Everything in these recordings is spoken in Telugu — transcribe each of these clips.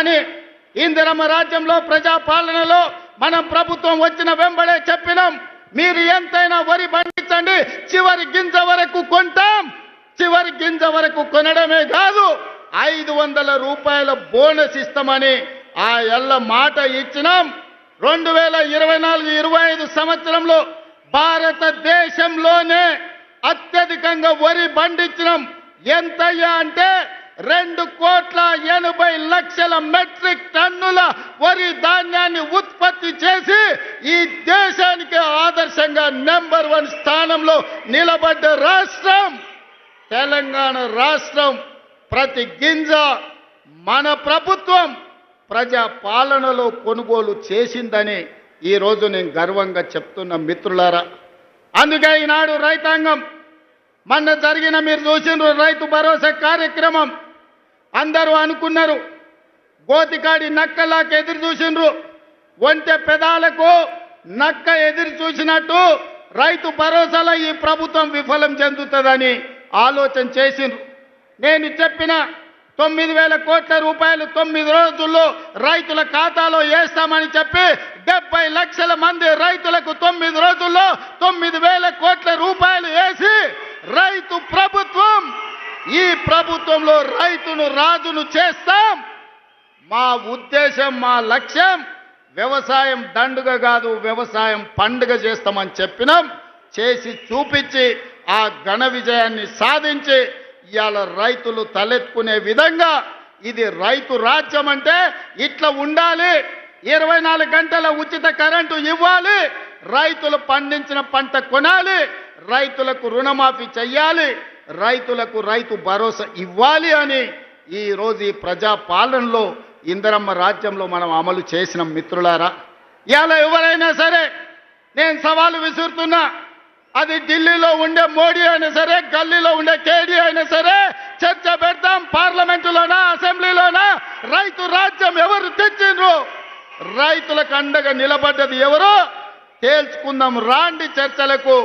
కానీ ఇందిరమ్మ రాజ్యంలో ప్రజాపాలనలో మనం ప్రభుత్వం వచ్చిన వెంబడే చెప్పినాం. మీరు ఎంతైనా వరి పండించండి చివరి గింజ వరకు కొంటాం. చివరి గింజ వరకు కొనడమే కాదు ఐదు వందల రూపాయల బోనస్ ఇస్తామని ఆ ఎల్ల మాట ఇచ్చినాం. రెండు వేల ఇరవై నాలుగు ఇరవై ఐదు సంవత్సరంలో భారతదేశంలోనే అత్యధికంగా వరి పండించినాం. ఎంతయ్యా అంటే రెండు కోట్ల ఎనభై లక్షల మెట్రిక్ టన్నుల వరి ధాన్యాన్ని ఉత్పత్తి చేసి ఈ దేశానికి ఆదర్శంగా నెంబర్ వన్ స్థానంలో నిలబడ్డ రాష్ట్రం తెలంగాణ రాష్ట్రం ప్రతి గింజ మన ప్రభుత్వం ప్రజా పాలనలో కొనుగోలు చేసిందని ఈరోజు నేను గర్వంగా చెప్తున్న మిత్రులారా. అందుకే ఈనాడు రైతాంగం మొన్న జరిగిన మీరు చూసిన రైతు భరోసా కార్యక్రమం. అందరూ అనుకున్నారు. గోతికాడి నక్కలాకి ఎదురు చూసిండ్రు. ఒంటె పెదాలకు నక్క ఎదురు చూసినట్టు రైతు భరోసాలో ఈ ప్రభుత్వం విఫలం చెందుతుందని ఆలోచన చేసిండ్రు. నేను చెప్పిన తొమ్మిది వేల కోట్ల రూపాయలు తొమ్మిది రోజుల్లో రైతుల ఖాతాలో వేస్తామని చెప్పి డెబ్బై లక్షల మంది రైతులకు తొమ్మిది రోజుల్లో తొమ్మిది వేల కోట్ల రూపాయలు వేసి రైతు ప్రభు ఈ ప్రభుత్వంలో రైతును రాజును చేస్తాం. మా ఉద్దేశం మా లక్ష్యం వ్యవసాయం దండుగ కాదు వ్యవసాయం పండుగ చేస్తామని చెప్పినాం. చేసి చూపించి ఆ ఘన విజయాన్ని సాధించి ఇవాళ రైతులు తలెత్తుకునే విధంగా ఇది రైతు రాజ్యం అంటే ఇట్లా ఉండాలి. ఇరవై నాలుగు గంటల ఉచిత కరెంటు ఇవ్వాలి. రైతులు పండించిన పంట కొనాలి. రైతులకు రుణమాఫీ చెయ్యాలి. రైతులకు రైతు భరోసా ఇవ్వాలి అని ఈరోజు ఈ ప్రజా పాలనలో ఇందరమ్మ రాజ్యంలో మనం అమలు చేసిన మిత్రులారా ఇవాళ ఎవరైనా సరే నేను సవాలు విసురుతున్నా అది ఢిల్లీలో ఉండే మోడీ అయినా సరే గల్లీలో ఉండే కేడీ అయినా సరే చర్చ పెడతాం పార్లమెంటులోనా అసెంబ్లీలోనా రైతు రాజ్యం ఎవరు తెచ్చిండ్రు? రైతులకు అండగా నిలబడ్డది ఎవరు? తేల్చుకుందాం రాండి చర్చలకు.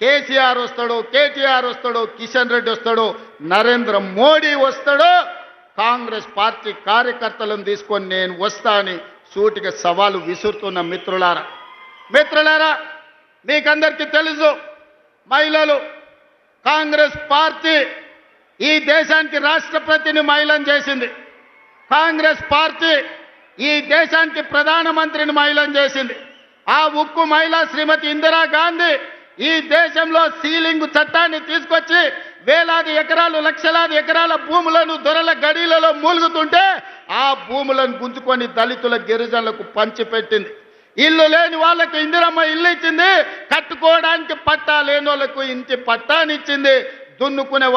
కేసీఆర్ వస్తాడు కేటీఆర్ వస్తాడు కిషన్ రెడ్డి వస్తాడు నరేంద్ర మోడీ వస్తాడు కాంగ్రెస్ పార్టీ కార్యకర్తలను తీసుకొని నేను వస్తా అని సూటిగా సవాలు విసురుతున్న మిత్రులారా. మిత్రులారా మీకందరికీ తెలుసు మహిళలు కాంగ్రెస్ పార్టీ ఈ దేశానికి రాష్ట్రపతిని మహిళను చేసింది. కాంగ్రెస్ పార్టీ ఈ దేశానికి ప్రధానమంత్రిని మహిళను చేసింది. ఆ ఉక్కు మహిళ శ్రీమతి ఇందిరా గాంధీ ఈ దేశంలో సీలింగ్ చట్టాన్ని తీసుకొచ్చి వేలాది ఎకరాలు లక్షలాది ఎకరాల భూములను దొరల గడిలలో మూలుగుతుంటే ఆ భూములను గుంజుకొని దళితుల గిరిజనులకు పంచిపెట్టింది. ఇల్లు లేని వాళ్ళకు ఇందిరమ్మ ఇల్లు ఇచ్చింది. కట్టుకోవడానికి పట్టా లేని వాళ్ళకు ఇంటి పట్టానిచ్చింది దున్నుకునే